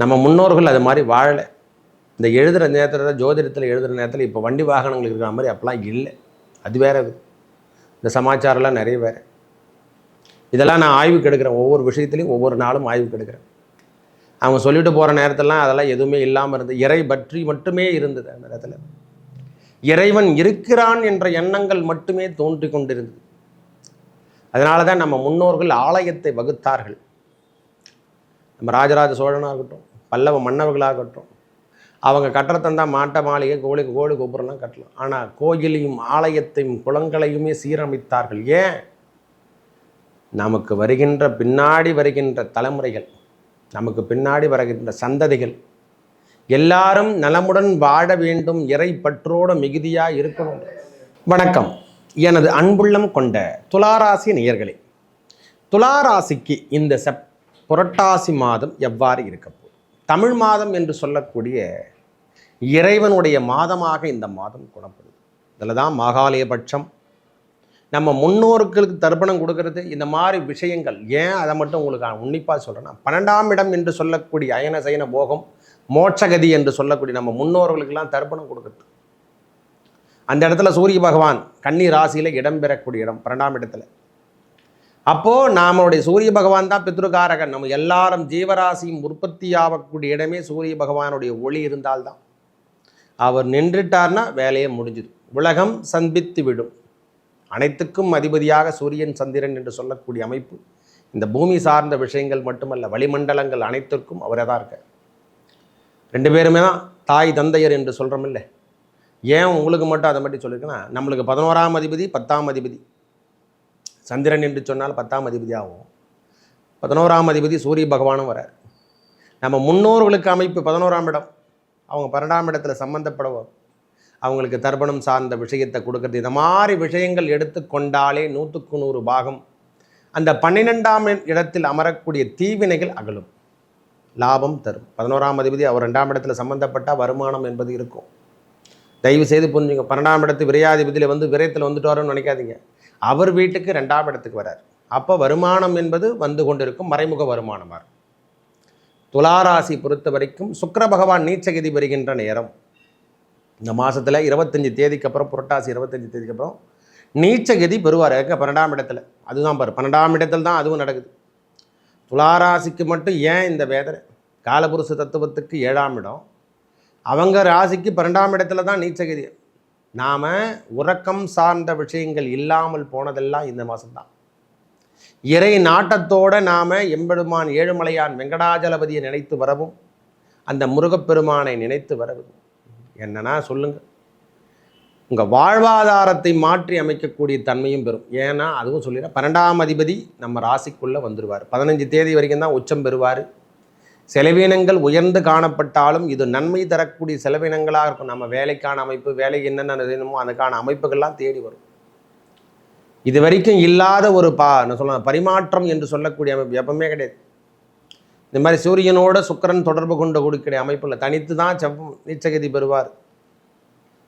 நம்ம முன்னோர்கள் அது மாதிரி வாழலை. இந்த எழுதுகிற நேரத்தில் ஜோதிடத்தில் எழுதுகிற நேரத்தில் இப்போ வண்டி வாகனங்கள் இருக்கிற மாதிரி அப்போலாம் இல்லை. அது வேற இந்த சமாச்சாரம்லாம் நிறைய வேறு. இதெல்லாம் நான் ஆய்வுக்கு எடுக்கிறேன் ஒவ்வொரு விஷயத்துலையும் ஒவ்வொரு நாளும் ஆய்வுக்கு எடுக்கிறேன் அவங்க சொல்லிட்டு போகிற நேரத்திலலாம் அதெல்லாம் எதுவுமே இல்லாமல் இருந்தது. இறை பற்றி மட்டுமே இருந்தது அந்த நேரத்தில். இறைவன் இருக்கிறான் என்ற எண்ணங்கள் மட்டுமே தோன்றி கொண்டிருந்தது. அதனால தான் நம்ம முன்னோர்கள் ஆலயத்தை வகுத்தார்கள். நம்ம ராஜராஜ சோழனாக இருக்கட்டும் பல்லவ மன்னர்களாகட்டும் அவங்க கட்டுறத்தந்தா மாட்ட மாளிகை கோழி கோழி கோபுரம்லாம் கட்டலாம். ஆனால் கோயிலையும் ஆலயத்தையும் குளங்களையுமே சீரமைத்தார்கள். ஏன்? நமக்கு வருகின்ற பின்னாடி வருகின்ற தலைமுறைகள் நமக்கு பின்னாடி வருகின்ற சந்ததிகள் எல்லாரும் நலமுடன் வாழ வேண்டும் இறை பற்றோட மிகுதியாக இருக்கணும் வணக்கம். எனது அன்புள்ளம் கொண்ட துளாராசி நேயர்களே துளாராசிக்கு இந்த செப் புரட்டாசி மாதம் எவ்வாறு இருக்கும்? தமிழ் மாதம் என்று சொல்லக்கூடிய இறைவனுடைய மாதமாக இந்த மாதம் குணப்படுது. இதில் தான் மாகாலயபட்சம். நம்ம முன்னோர்களுக்கு தர்ப்பணம் கொடுக்கறது. இந்த மாதிரி விஷயங்கள் ஏன் அதை மட்டும் உங்களுக்கு உன்னிப்பாக சொல்கிறேன்னா பன்னெண்டாம் இடம் என்று சொல்லக்கூடிய அயன சயன போகம் மோட்சகதி என்று சொல்லக்கூடிய நம்ம முன்னோர்களுக்கெல்லாம் தர்ப்பணம் கொடுக்குறது. அந்த இடத்துல சூரிய பகவான் கன்னி ராசியில் இடம்பெறக்கூடிய இடம் பன்னெண்டாம் இடத்துல. அப்போது நாமளுடைய சூரிய பகவான் தான் பித்ருகாரகன். நம்ம எல்லாரும் ஜீவராசியும் உற்பத்தி ஆகக்கூடிய இடமே சூரிய பகவானுடைய ஒளி இருந்தால்தான் அவர் நின்றுட்டார்னா வேலையை முடிஞ்சுது. உலகம் சந்தித்து விடும். அனைத்துக்கும் அதிபதியாக சூரியன் சந்திரன் என்று சொல்லக்கூடிய அமைப்பு. இந்த பூமி சார்ந்த விஷயங்கள் மட்டுமல்ல வளிமண்டலங்கள் அனைத்திற்கும் அவரே தான் இருக்கார். ரெண்டு பேருமே தான் தாய் தந்தையர் என்று சொல்கிறோமில்ல ஏன் உங்களுக்கு மட்டும் அதை மட்டும் சொல்லியிருக்கேன்னா நம்மளுக்கு பதினோராம் அதிபதி பத்தாம் அதிபதி. சந்திரன் என்று சொன்னால் பத்தாம் அதிபதி ஆகும் பதினோராம் அதிபதி சூரிய பகவானும் வரார். நம்ம முன்னோர்களுக்கு அமைப்பு பதினோராம் இடம். அவங்க பன்னெண்டாம் இடத்துல சம்மந்தப்படுவோம் அவங்களுக்கு தர்ப்பணம் சார்ந்த விஷயத்தை கொடுக்கறது இந்த மாதிரி விஷயங்கள் எடுத்துக்கொண்டாலே நூற்றுக்கு நூறு பாகம். அந்த பன்னிரெண்டாம் இடத்தில் அமரக்கூடிய தீவினைகள் அகலும். லாபம் தரும். பதினோராம் அதிபதி அவர் ரெண்டாம் இடத்துல சம்மந்தப்பட்ட வருமானம் என்பது இருக்கும். தயவு செய்து புரிஞ்சுங்க. பன்னெண்டாம் இடத்து விரையாதிபதியில் வந்து விரயத்தில் வந்துட்டு வரோம்னு நினைக்காதீங்க. அவர் வீட்டுக்கு ரெண்டாம் இடத்துக்கு வரார். அப்போ வருமானம் என்பது வந்து கொண்டிருக்கும் மறைமுக வருமானமாக துளாராசி பொறுத்த வரைக்கும் சுக்கர பகவான் நீச்சகதி பெறுகின்ற நேரம். இந்த மாதத்தில் இருபத்தஞ்சி தேதிக்கு அப்புறம் புரட்டாசி இருபத்தஞ்சி தேதிக்கு அப்புறம் நீச்சகதி பெறுவார். எங்க பன்னெண்டாம் இடத்துல. அதுதான் பாரு பன்னெண்டாம் இடத்துல தான் அதுவும் நடக்குது. துளாராசிக்கு மட்டும் ஏன் இந்த வேதனை? காலபுருஷ தத்துவத்துக்கு ஏழாம் இடம். அவங்க ராசிக்கு பன்னெண்டாம் இடத்துல தான் நீச்சகதி. நாம் உறக்கம் சார்ந்த விஷயங்கள் இல்லாமல் போனதெல்லாம் இந்த மாதம்தான் இறை நாட்டத்தோட நாம் எம்பெருமான் ஏழுமலையான் வெங்கடாஜலபதியை நினைத்து வரவும் அந்த முருகப்பெருமானை நினைத்து வரவும். என்னன்னா சொல்லுங்கள் உங்கள் வாழ்வாதாரத்தை மாற்றி அமைக்கக்கூடிய தன்மையும் பெறும். ஏன்னா அதுவும் சொல்லிடுறேன். பன்னெண்டாம் அதிபதி நம்ம ராசிக்குள்ளே வந்துடுவார் பதினஞ்சு தேதி வரைக்கும் தான் உச்சம் பெறுவார். செலவினங்கள் உயர்ந்து காணப்பட்டாலும் இது நன்மை தரக்கூடிய செலவினங்களாக இருக்கும். நம்ம வேலைக்கான அமைப்பு வேலை என்னென்ன வேணுமோ அதுக்கான அமைப்புகள்லாம் தேடி வரும். இது வரைக்கும் இல்லாத ஒரு பா நான் சொல்ல பரிமாற்றம் என்று சொல்லக்கூடிய அமைப்பு எப்பவுமே கிடையாது. இந்த மாதிரி சூரியனோட சுக்கிரன் தொடர்பு கொண்டு கொடுக்கிற அமைப்பில் தனித்து தான் செவ் நீச்சகதி பெறுவார்.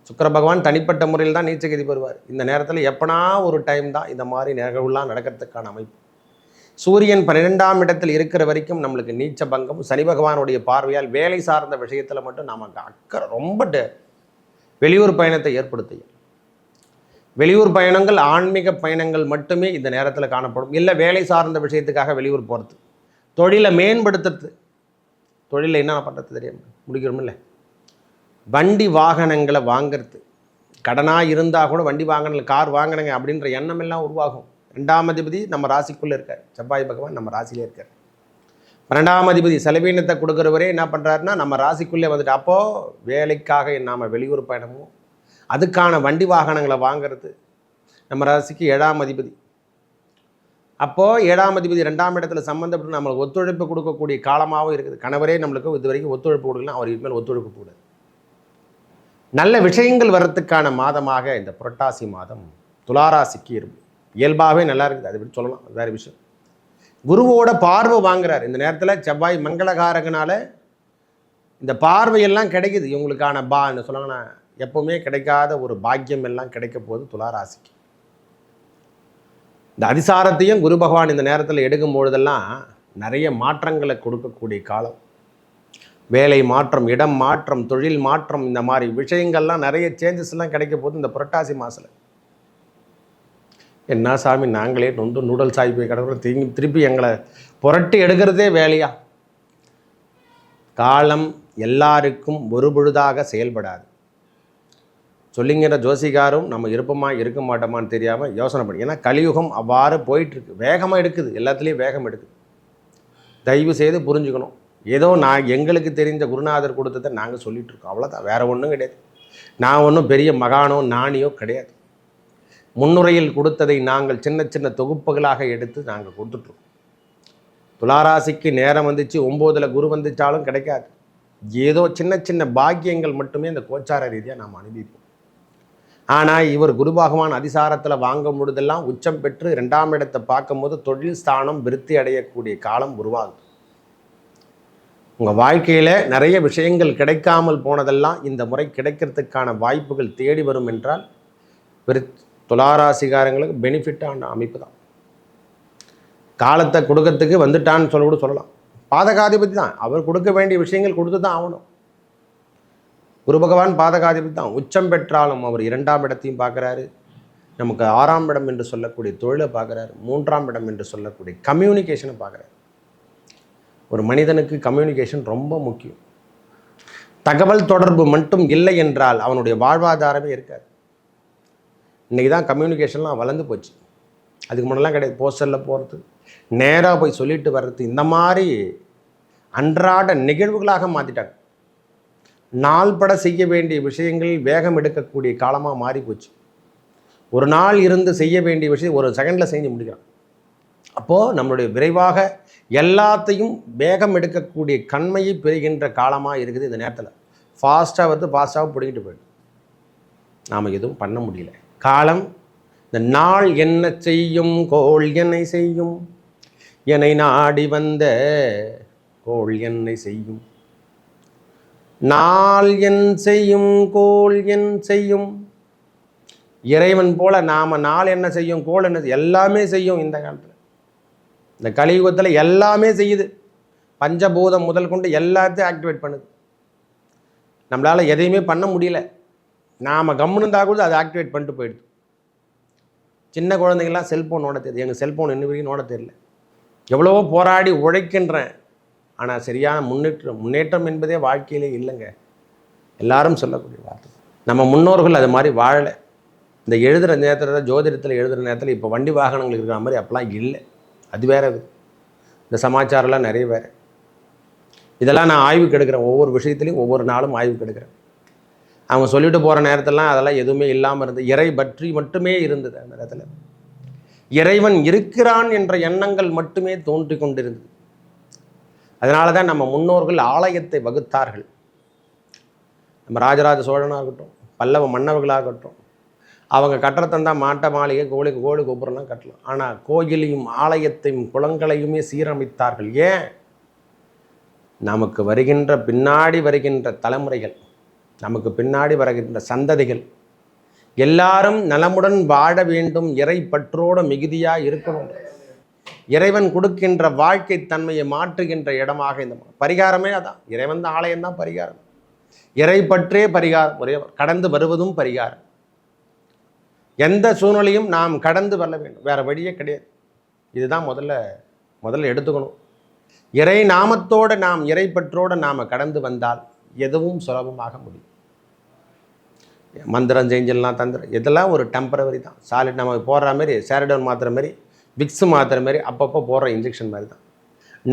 சுக்கிர பகவான் தனிப்பட்ட முறையில் தான் நீச்சகதி பெறுவார். இந்த நேரத்தில் எப்பனா ஒரு டைம் தான் இந்த மாதிரி நிகழ்வுலாம் நடக்கிறதுக்கான அமைப்பு. சூரியன் பன்னிரெண்டாம் இடத்தில் இருக்கிற வரைக்கும் நம்மளுக்கு நீச்ச பங்கம் சனி பகவானுடைய பார்வையால் வேலை சார்ந்த விஷயத்தில் மட்டும் நமக்கு அக்கறை ரொம்ப டே- வெளியூர் பயணத்தை ஏற்படுத்தியும் வெளியூர் பயணங்கள் ஆன்மீக பயணங்கள் மட்டுமே இந்த நேரத்தில் காணப்படும். இல்லை வேலை சார்ந்த விஷயத்துக்காக வெளியூர் போகிறது தொழிலை மேம்படுத்துறது. தொழிலை என்ன பண்ணுறது தெரியும்? முடிக்கிறோமில்ல வண்டி வாகனங்களை வாங்கிறது. கடனாக இருந்தால் கூட வண்டி வாங்கணும் கார் வாங்கினங்க அப்படின்ற எண்ணம் எல்லாம் உருவாகும். ரெண்டாம் அதிபதி நம்ம ராசிக்குள்ளே இருக்கார். செவ்வாய் பகவான் நம்ம ராசியிலே இருக்கார். பன்னெண்டாம் அதிபதி செலவீனத்தை கொடுக்குறவரே என்ன பண்ணுறாருன்னா நம்ம ராசிக்குள்ளே வந்துட்டு அப்போது வேலைக்காக நாம் வெளியூர் பயணமும் அதுக்கான வண்டி வாகனங்களை வாங்குறது நம்ம ராசிக்கு ஏழாம் அதிபதி. அப்போது ஏழாம் அதிபதி ரெண்டாம் இடத்துல சம்மந்தப்பட்டு நம்மளுக்கு ஒத்துழைப்பு கொடுக்கக்கூடிய காலமாகவும் இருக்குது. கணவரே நம்மளுக்கு இது வரைக்கும் ஒத்துழைப்பு கொடுக்கலாம் அவர் இனிமேல் ஒத்துழைப்பு கூடாது நல்ல விஷயங்கள் வர்றதுக்கான மாதமாக இந்த புரட்டாசி மாதம் துளாராசிக்கு இருக்கும். இயல்பாகவே நல்லா இருக்குது. அதை விட்டு சொல்லலாம். வேறு விஷயம். குருவோட பார்வை வாங்குறார். இந்த நேரத்தில் செவ்வாய் மங்களகாரகனால் இந்த பார்வையெல்லாம் கிடைக்குது. இவங்களுக்கான பா என்ன சொல்லுவாங்கன்னா எப்போவுமே கிடைக்காத ஒரு பாக்கியம் எல்லாம் கிடைக்க போகுது துளாராசிக்கு இந்த அதிசாரத்தையும் குரு பகவான் இந்த நேரத்தில் எடுக்கும் பொழுதெல்லாம் நிறைய மாற்றங்களை கொடுக்கக்கூடிய காலம். வேலை மாற்றம் இடம் மாற்றம் தொழில் மாற்றம் இந்த மாதிரி விஷயங்கள்லாம் நிறைய சேஞ்சஸ்லாம் கிடைக்க போகுது இந்த புரட்டாசி மாதத்தில் என்ன சாமி நாங்களே நொந்து நூடல்ஸ் ஆகி போய் கிடக்கிறோம் திரும்பி திருப்பி எங்களை புரட்டி எடுக்கிறதே வேலையா? காலம் எல்லாருக்கும் ஒரு பொழுதாக செயல்படாது. சொல்லிங்கிற ஜோசிகாரும் நம்ம இருப்போமா இருக்க மாட்டோமான்னு தெரியாமல் யோசனை பண்ணி ஏன்னா கலியுகம் அவ்வாறு போயிட்டுருக்கு. வேகமாக எடுக்குது எல்லாத்துலேயும் வேகம் எடுக்குது. தயவு செய்து புரிஞ்சுக்கணும். ஏதோ நான் எங்களுக்கு தெரிஞ்ச குருநாதர் கொடுத்ததை நாங்கள் சொல்லிகிட்ருக்கோம் அவ்வளோதான் வேறு ஒன்றும் கிடையாது. நான் ஒன்றும் பெரிய மகானோ நாணியோ கிடையாது. முன்னுரையில் கொடுத்ததை நாங்கள் சின்ன சின்ன தொகுப்புகளாக எடுத்து நாங்கள் கொடுத்துட்ருக்கோம் துளாராசிக்கு நேரம் வந்துச்சு ஒம்போதில் குரு வந்துச்சாலும் கிடைக்காது. ஏதோ சின்ன சின்ன பாக்கியங்கள் மட்டுமே இந்த கோச்சார ரீதியாக நாம் அனுபவிப்போம். ஆனால் இவர் குரு பகவான் அதிசாரத்தில் வாங்கும் பொழுதெல்லாம் உச்சம் பெற்று ரெண்டாம் இடத்தை பார்க்கும்போது தொழில் ஸ்தானம் விருத்தி அடையக்கூடிய காலம் உருவாகுது. உங்கள் வாழ்க்கையில் நிறைய விஷயங்கள் கிடைக்காமல் போனதெல்லாம் இந்த முறை கிடைக்கிறதுக்கான வாய்ப்புகள் தேடி வரும் என்றால் விருத் துளாராசிகாரங்களுக்கு பெனிஃபிட்டான அமைப்பு தான் காலத்தை கொடுக்கறதுக்கு வந்துட்டான்னு சொல்ல கூட சொல்லலாம். பாதகாதிபதி தான். அவர் கொடுக்க வேண்டிய விஷயங்கள் கொடுத்து தான் ஆகணும். குரு பகவான் பாதகாதிபதி தான். உச்சம் பெற்றாலும் அவர் இரண்டாம் இடத்தையும் பார்க்குறாரு. நமக்கு ஆறாம் இடம் என்று சொல்லக்கூடிய தொழிலை பார்க்குறாரு. மூன்றாம் இடம் என்று சொல்லக்கூடிய கம்யூனிகேஷனை பார்க்குறாரு. ஒரு மனிதனுக்கு கம்யூனிகேஷன் ரொம்ப முக்கியம். தகவல் தொடர்பு மட்டும் இல்லை என்றால் அவனுடைய வாழ்வாதாரமே இருக்காது. இன்றைக்கி தான் கம்யூனிகேஷன்லாம் வளர்ந்து போச்சு. அதுக்கு முன்னெல்லாம் கிடையாது போஸ்டரில் போகிறது நேராக போய் சொல்லிட்டு வர்றது இந்த மாதிரி அன்றாட நிகழ்வுகளாக மாற்றிட்டாங்க நாள்பட செய்ய வேண்டிய விஷயங்கள் வேகம் எடுக்கக்கூடிய காலமாக மாறி போச்சு ஒரு நாள் இருந்து செய்ய வேண்டிய விஷயம் ஒரு செகண்டில் செஞ்சு முடிக்கலாம் அப்போது நம்மளுடைய விரைவாக எல்லாத்தையும் வேகம் எடுக்கக்கூடிய கண்மையை பெறுகின்ற காலமாக இருக்குது இந்த நேரத்தில். ஃபாஸ்ட்டாக வந்து ஃபாஸ்ட்டாக பிடிக்கிட்டு போயிடும் நாம் எதுவும் பண்ண முடியல. காலம் இந்த நாள் என்ன செய்யும் கோள் என்னை செய்யும்? என்னை நாடி வந்த கோள் என்னை செய்யும்? நாள் என் செய்யும் கோள் என் செய்யும்? இறைவன் போல நாம நாள் என்ன செய்யும் கோள் என்ன எல்லாமே செய்யும் இந்த காலத்தில். இந்த கலியுகத்தில் எல்லாமே செய்யுது. பஞ்சபூதம் முதல் கொண்டு எல்லாத்தையும் ஆக்டிவேட் பண்ணுது. நம்மளால் எதையுமே பண்ண முடியல. நாம் கம்முன்னு இருந்தால் கூட அதை ஆக்டிவேட் பண்ணிட்டு போயிடுது. சின்ன குழந்தைங்களாம் செல்ஃபோன் நோட தெரியுது. எங்கள் செல்ஃபோன் இன்ன வரைக்கும் நோட தெரியல. எவ்வளவோ போராடி உழைக்கின்றேன். ஆனால் சரியான முன்னேற்றம் முன்னேற்றம் என்பதே வாழ்க்கையிலே இல்லைங்க. எல்லாரும் சொல்லக்கூடிய வார்த்தை. நம்ம முன்னோர்கள் அது மாதிரி வாழலை. இந்த எழுதுகிற நேரத்தில் ஜோதிடத்தில் எழுதுகிற நேரத்தில் இப்போ வண்டி வாகனங்கள் இருக்கிற மாதிரி அப்போலாம் இல்லை. அது வேற இந்த சமாச்சாரம்லாம் நிறைய வேறு. இதெல்லாம் நான் ஆய்வுக்கு எடுக்கிறேன் ஒவ்வொரு விஷயத்துலையும் ஒவ்வொரு நாளும் ஆய்வுக்கு எடுக்கிறேன் அவங்க சொல்லிட்டு போகிற நேரத்திலலாம் அதெல்லாம் எதுவுமே இல்லாமல் இருந்தது. இறை பற்றி மட்டுமே இருந்தது அந்த நேரத்தில் இறைவன் இருக்கிறான் என்ற எண்ணங்கள் மட்டுமே தோன்றி கொண்டிருந்தது. அதனால தான் நம்ம முன்னோர்கள் ஆலயத்தை வகுத்தார்கள். நம்ம ராஜராஜ சோழனாக இருக்கட்டும் பல்லவ மன்னர்களாகட்டும் அவங்க கட்டுறத்தந்தா மாட்ட மாளிகை கோழி கோழி கோபுரம்லாம் கட்டலாம். ஆனால் கோயிலையும் ஆலயத்தையும் குளங்களையுமே சீரமைத்தார்கள். ஏன்? நமக்கு வருகின்ற பின்னாடி வருகின்ற தலைமுறைகள் நமக்கு பின்னாடி வருகின்ற சந்ததிகள் எல்லாரும் நலமுடன் வாழ வேண்டும் இறை பற்றோடு மிகுதியாக இருக்கணும் இறைவன் கொடுக்கின்ற வாழ்க்கை தன்மையை மாற்றுகின்ற இடமாக இந்த பரிகாரமே அதான். இறைவன் தான் ஆலயம் தான் பரிகாரம். இறை பற்றே பரிகாரம். ஒரே கடந்து வருவதும் பரிகாரம். எந்த சூழ்நிலையும் நாம் கடந்து வரல வேண்டும். வேற வழியே கிடையாது. இதுதான் முதல்ல முதல்ல எடுத்துக்கணும். இறை நாமத்தோடு நாம் இறை பற்றோடு நாம் கடந்து வந்தால் எதுவும் சுலபமாக முடியும். மந்திரம் செஞ்சலாம் தந்திரம் இதெல்லாம் ஒரு டெம்பரவரி தான். சாலிட் நம்ம போடுற மாதிரி சேரடோன் மாத்திர மாதிரி விக்ஸ் மாத்திர மாதிரி அப்பப்போ போடுற இன்ஜெக்ஷன் மாதிரி தான்.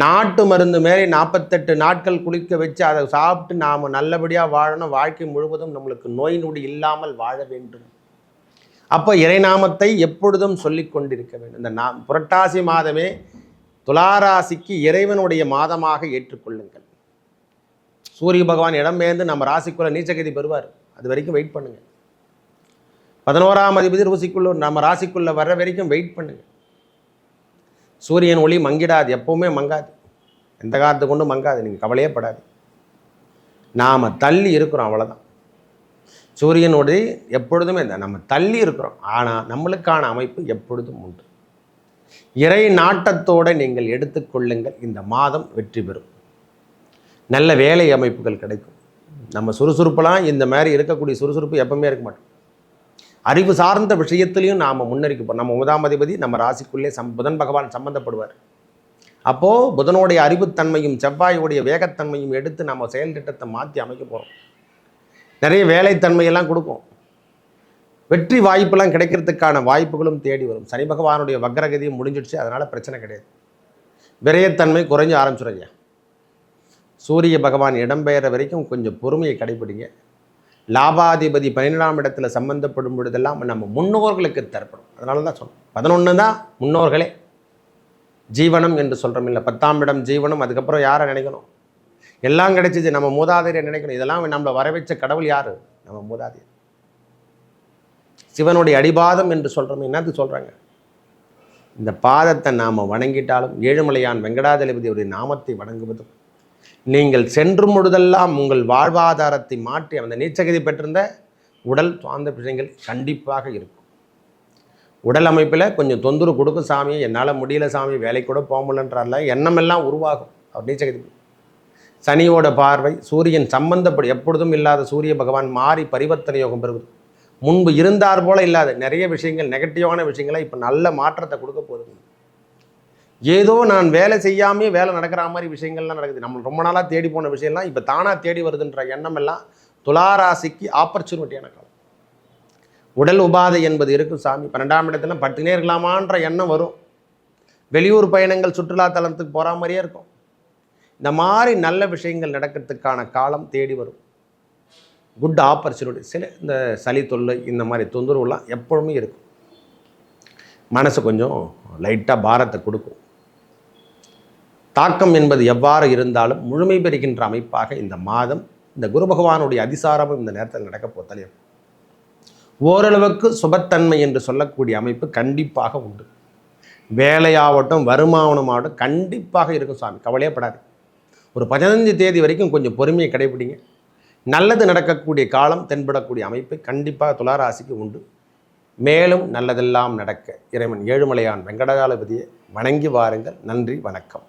நாட்டு மருந்து மாரி நாற்பத்தெட்டு நாட்கள் குளிக்க வச்சு அதை சாப்பிட்டு நாம் நல்லபடியாக வாழணும். வாழ்க்கை முழுவதும் நம்மளுக்கு நோய் நொடி இல்லாமல் வாழ வேண்டும். அப்போ இறைநாமத்தை எப்பொழுதும் சொல்லி கொண்டிருக்க வேண்டும். இந்த நாம் புரட்டாசி மாதமே துளாராசிக்கு இறைவனுடைய மாதமாக ஏற்றுக்கொள்ளுங்கள். சூரிய பகவான் இடம்பெயர்ந்து நம்ம ராசிக்குள்ளே நீச்சகதி பெறுவார். அது வரைக்கும் வெயிட் பண்ணுங்கள் பதினோராம் அதிபதி ருசிக்குள்ள நம்ம ராசிக்குள்ளே வர்ற வரைக்கும் வெயிட் பண்ணுங்க. சூரியன் ஒளி மங்கிடாது எப்பவுமே மங்காது. எந்த காலத்தை கொண்டும் மங்காது நீங்கள் கவலையே படாது. நாம் தள்ளி இருக்கிறோம் அவ்வளோதான் சூரியன் ஒளி எப்பொழுதுமே இந்த நம்ம தள்ளி இருக்கிறோம். ஆனால் நம்மளுக்கான அமைப்பு எப்பொழுதும் உண்டு. இறை நாட்டத்தோடு நீங்கள் எடுத்துக்கொள்ளுங்கள் இந்த மாதம் வெற்றி பெறும். நல்ல வேலை அமைப்புகள் கிடைக்கும். நம்ம சுறுசுறுப்பெல்லாம் இந்த மாதிரி இருக்கக்கூடிய சுறுசுறுப்பு எப்பவுமே இருக்க மாட்டோம். அறிவு சார்ந்த விஷயத்திலையும் நாம் முன்னறிக்கப்போம் நம்ம முதாமதிபதி அதிபதி நம்ம ராசிக்குள்ளே சம் புதன் பகவான் சம்பந்தப்படுவார். அப்போது புதனுடைய அறிவுத்தன்மையும் செவ்வாயுடைய வேகத்தன்மையும் எடுத்து நம்ம செயல் திட்டத்தை மாற்றி அமைக்க போகிறோம் நிறைய வேலைத்தன்மையெல்லாம் கொடுக்கும். வெற்றி வாய்ப்பெல்லாம் கிடைக்கிறதுக்கான வாய்ப்புகளும் தேடி வரும். சனி பகவானுடைய வக்ரகதியும் முடிஞ்சிடுச்சு. அதனால் பிரச்சனை கிடையாது. விரயத்தன்மை குறைஞ்சு ஆரம்பிச்சிடுங்க சூரிய பகவான் இடம்பெயர வரைக்கும் கொஞ்சம் பொறுமையை கடைபிடிங்க லாபாதிபதி பன்னிரெண்டாம் இடத்துல சம்பந்தப்படும் பொழுதெல்லாம் நம்ம முன்னோர்களுக்கு தரப்படும். அதனால தான் சொன்னோம் பதினொன்று தான் முன்னோர்களே. ஜீவனம் என்று சொல்கிறோம் இல்லை பத்தாம் இடம் ஜீவனம் அதுக்கப்புறம் யாரை நினைக்கணும்? எல்லாம் கிடைச்சிது நம்ம மூதாதையரை நினைக்கணும். இதெல்லாம் நம்மளை வர கடவுள் யார்? நம்ம மூதாதையர். சிவனுடைய அடிபாதம் என்று சொல்கிறோம் என்னது சொல்கிறாங்க இந்த பாதத்தை நாம் வணங்கிட்டாலும் ஏழுமலையான் வெங்கடாதளபதியுடைய நாமத்தை வணங்குவதும் நீங்கள் சென்று முழுதெல்லாம் உங்கள் வாழ்வாதாரத்தை மாற்றி அந்த நீச்சகதி பெற்றிருந்த உடல் சார்ந்த விஷயங்கள் கண்டிப்பாக இருக்கும். உடல் அமைப்பில் கொஞ்சம் தொந்தரவு கொடுக்கும் சாமி என்னால் முடியல சாமி வேலைக்கு கூட போக முடியலன்றால எண்ணமெல்லாம் உருவாகும். அவர் நீச்சகதி. சனியோட பார்வை சூரியன் சம்பந்தப்படி எப்பொழுதும் இல்லாத சூரிய பகவான் மாறி பரிவர்த்தனை யோகம் பெறுவது. முன்பு இருந்தார் போல இல்லாத நிறைய விஷயங்கள் நெகட்டிவான விஷயங்களை இப்போ நல்ல மாற்றத்தை கொடுக்க போகுது. ஏதோ நான் வேலை செய்யாமே வேலை நடக்கிற மாதிரி விஷயங்கள்லாம் நடக்குது. நம்ம ரொம்ப நாளாக தேடி போன விஷயம்லாம் இப்போ தானாக தேடி வருதுன்ற எண்ணம் எல்லாம் துளாராசிக்கு ஆப்பர்ச்சுனிட்டியான காலம். உடல் உபாதை என்பது இருக்கும் சாமி. பன்னெண்டாம் இடத்துல பட்டுனே இருக்கலாமான்ற எண்ணம் வரும். வெளியூர் பயணங்கள் சுற்றுலா தலத்துக்கு போகிற மாதிரியே இருக்கும். இந்த மாதிரி நல்ல விஷயங்கள் நடக்கிறதுக்கான காலம் தேடி வரும். குட் ஆப்பர்ச்சுனிட்டி சில இந்த சளி தொல்லை இந்த மாதிரி தொந்தரவுலாம் எப்பொழுதுமே இருக்கும். மனசு கொஞ்சம் லைட்டாக பாரத்தை கொடுக்கும். தாக்கம் என்பது எவ்வாறு இருந்தாலும் முழுமை பெறுகின்ற அமைப்பாக இந்த மாதம் இந்த குரு பகவானுடைய அதிசாரமும் இந்த நேரத்தில் நடக்கப் போத்தலையும் ஓரளவுக்கு சுபத்தன்மை என்று சொல்லக்கூடிய அமைப்பு கண்டிப்பாக உண்டு. வேலையாகட்டும் வருமானமாகட்டும் கண்டிப்பாக இருக்கும் சாமி கவலையப்படாது ஒரு பதினஞ்சு தேதி வரைக்கும் கொஞ்சம் பொறுமையை கடைபிடிங்க. நல்லது நடக்கக்கூடிய காலம் தென்படக்கூடிய அமைப்பு கண்டிப்பாக துளாராசிக்கு உண்டு. மேலும் நல்லதெல்லாம் நடக்க இறைவன் ஏழுமலையான் வெங்கடகாலபதியை வணங்கி வாருங்கள். நன்றி வணக்கம்.